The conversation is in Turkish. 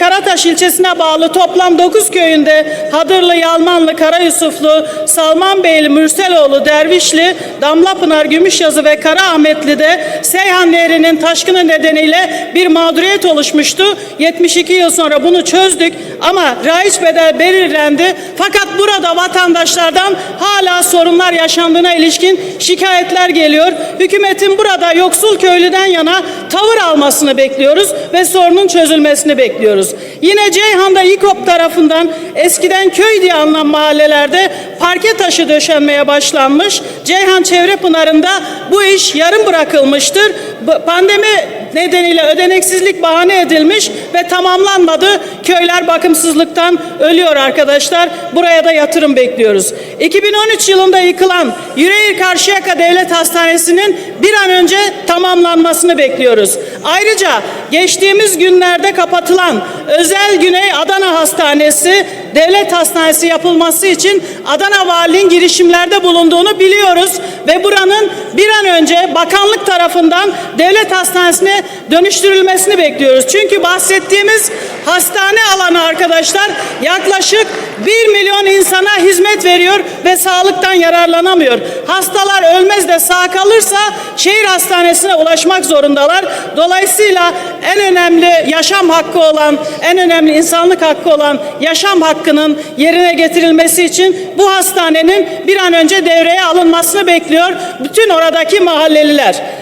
Karataş ilçesine bağlı toplam 9 köyünde Hadırlı, Yalmanlı, Karayusuflu, Salmanbeyli, Mürseloğlu, Dervişli, Damlapınar, Gümüşyazı ve Karaahmetli'de Seyhan Nehri'nin taşkını nedeniyle bir mağduriyet oluşmuştu. 72 yıl sonra bunu çözdük ama raiç bedel belirlendi. Fakat burada vatandaşlardan hala sorunlar yaşandığına ilişkin şikayetler geliyor. Hükümetin burada yoksul köylüden yana tavır almasını bekliyoruz ve sorunun çözülmesini bekliyoruz. Yine Ceyhan'da İKOP tarafından eskiden köy diye anılan mahallelerde parke taşı döşenmeye başlanmış. Ceyhan Çevre Pınarı'nda bu iş yarım bırakılmıştır. Pandemi nedeniyle ödeneksizlik bahane edilmiş ve tamamlanmadı. Köyler bakımsızlıktan ölüyor arkadaşlar. Buraya da yatırım bekliyoruz. 2013 yılında yıkılan Yüreğir Karşıyaka Devlet Hastanesi'nin bir an önce tamamlanmasını bekliyoruz. Ayrıca geçtiğimiz günlerde kapatılan Özel Güney Adana Hastanesi devlet hastanesi yapılması için Adana Valiliğin girişimlerde bulunduğunu biliyoruz ve buranın bir an önce bakanlık tarafından devlet hastanesine dönüştürülmesini bekliyoruz. Çünkü bahsettiğimiz hastane alanı arkadaşlar yaklaşık 1 milyon insana hizmet veriyor ve sağlıktan yararlanamıyor. Hastalar ölmez de sağ kalırsa şehir hastanesine ulaşmak zorundalar. Dolayısıyla en önemli yaşam hakkı olan, en önemli insanlık hakkı olan yaşam hakkının yerine getirilmesi için bu hastanenin bir an önce devreye alınmasını bekliyor bütün oradaki mahalleliler.